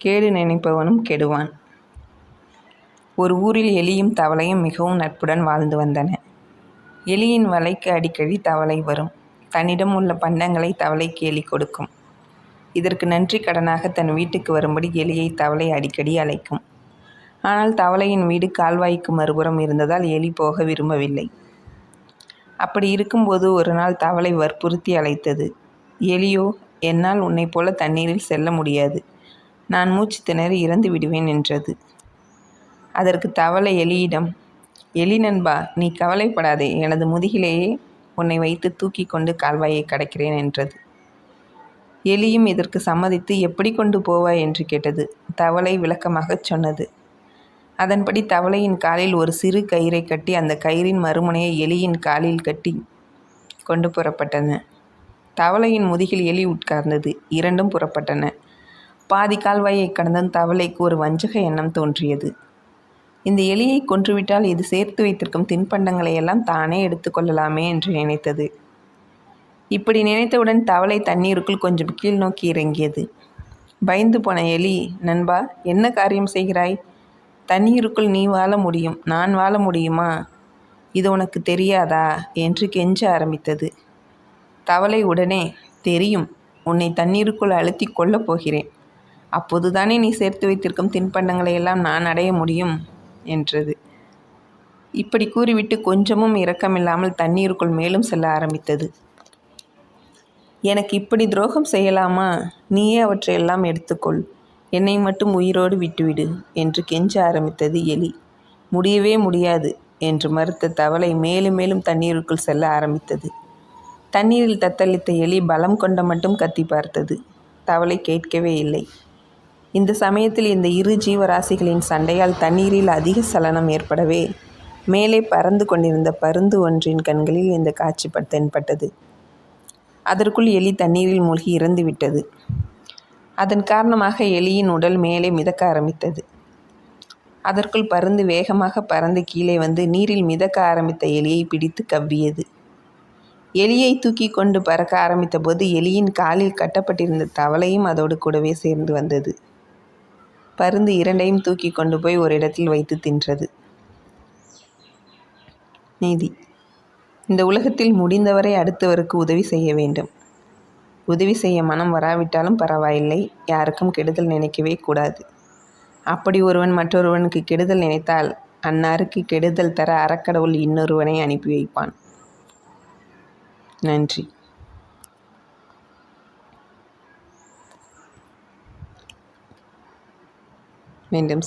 கேடு நினைப்பவனும் கெடுவான். ஒரு ஊரில் எலியும் தவளையும் மிகவும் நட்புடன் வாழ்ந்து வந்தன. எலியின் வலைக்கு அடிக்கடி தவளை வரும். தன்னிடம் உள்ள பண்டங்களை தவளைக்கு எலி கொடுக்கும். இதற்கு நன்றி கடனாக தன் வீட்டுக்கு வரும்படி எலியை தவளை அடிக்கடி அழைக்கும். ஆனால் தவளையின் வீடு கால்வாய்க்கு மறுபுறம் இருந்ததால் எலி போக விரும்பவில்லை. அப்படி இருக்கும்போது ஒருநாள் தவளை வற்புறுத்தி அழைத்தது. எலியோ என்னால் உன்னை போல தண்ணீரில் செல்ல முடியாது. நான் மூச்சு திணறி இறந்து விடுவேன் என்றது. அதற்கு தவளை எலியிடம் எலி நண்பா நீ கவலைப்படாதே எனது முதுகிலேயே உன்னை வைத்து தூக்கிக் கொண்டு கால்வாயைக் கடக்கிறேன் என்றது. எலியும் இதற்கு சம்மதித்து எப்படி கொண்டு போவாய் என்று கேட்டது. தவளை விளக்கமாகச் சொன்னது. அதன்படி தவளையின் காலில் ஒரு சிறு கயிறை கட்டி அந்த கயிறின் மறுமுனையை எலியின் காலில் கட்டி கொண்டு புறப்பட்டன. தவளையின் முதுகில் எலி உட்கார்ந்தது. இரண்டும் புறப்பட்டன. பாதி கால்வாயைக் கடந்தும் தவளைக்கு ஒரு வஞ்சக எண்ணம் தோன்றியது. இந்த எலியை கொன்றுவிட்டால் இது சேர்த்து வைத்திருக்கும் தின்பண்டங்களை எல்லாம் தானே எடுத்துக்கொள்ளலாமே என்று நினைத்தது. இப்படி நினைத்தவுடன் தவளை தண்ணீருக்குள் கொஞ்சம் கீழ் நோக்கி இறங்கியது. பயந்து போன எலி நண்பா என்ன காரியம் செய்கிறாய்? தண்ணீருக்குள் நீ வாழ முடியும் நான் வாழ முடியுமா? இது உனக்கு தெரியாதா? என்று கெஞ்ச ஆரம்பித்தது. தவளை உடனே தெரியும் உன்னை தண்ணீருக்குள் அழுத்திக் கொள்ளப் போகிறேன். அப்போதுதானே நீ சேர்த்து வைத்திருக்கும் தின்பண்டங்களை எல்லாம் நான் அடைய முடியும் என்றது. இப்படி கூறிவிட்டு கொஞ்சமும் இரக்கமில்லாமல் தண்ணீருக்குள் மேலும் செல்ல ஆரம்பித்தது. எனக்கு இப்படி துரோகம் செய்யலாமா? நீயே அவற்றையெல்லாம் எடுத்துக்கொள். என்னை மட்டும் உயிரோடு விட்டுவிடு என்று கெஞ்ச ஆரம்பித்தது எலி. முடியவே முடியாது என்று மறுத்த தவளை மேலும் மேலும் தண்ணீருக்குள் செல்ல ஆரம்பித்தது. தண்ணீரில் தத்தளித்த எலி பலம் கொண்ட மட்டும் கத்தி பார்த்தது. தவளை கேட்கவே இல்லை. இந்த சமயத்தில் இந்த இரு ஜீவராசிகளின் சண்டையால் தண்ணீரில் அதிக சலனம் ஏற்படவே மேலே பறந்து கொண்டிருந்த பருந்து ஒன்றின் கண்களில் இந்த காட்சி தென்பட்டது. அதற்குள் எலி தண்ணீரில் மூழ்கி இறந்துவிட்டது. அதன் காரணமாக எலியின் உடல் மேலே மிதக்க ஆரம்பித்தது. அதற்குள் பருந்து வேகமாக பறந்து கீழே வந்து நீரில் மிதக்க ஆரம்பித்த எலியை பிடித்து கவ்வியது. எலியைத் தூக்கி கொண்டு பறக்க ஆரம்பித்தபோது எலியின் காலில் கட்டப்பட்டிருந்த தவளையும் அதோடு கூடவே சேர்ந்து வந்தது. பருந்து இரண்டையும் தூக்கிக் கொண்டு போய் ஒரு இடத்தில் வைத்து தின்றது. நீதி இந்த உலகத்தில் முடிந்தவரை அடுத்தவருக்கு உதவி செய்ய வேண்டும். உதவி செய்ய மனம் வராவிட்டாலும் பரவாயில்லை யாருக்கும் கெடுதல் நினைக்கவே கூடாது. அப்படி ஒருவன் மற்றொருவனுக்கு கெடுதல் நினைத்தால் அன்னாருக்கு கெடுதல் தர அறக்கடவுள் இன்னொருவனை அனுப்பி வைப்பான். நன்றி. மீண்டும்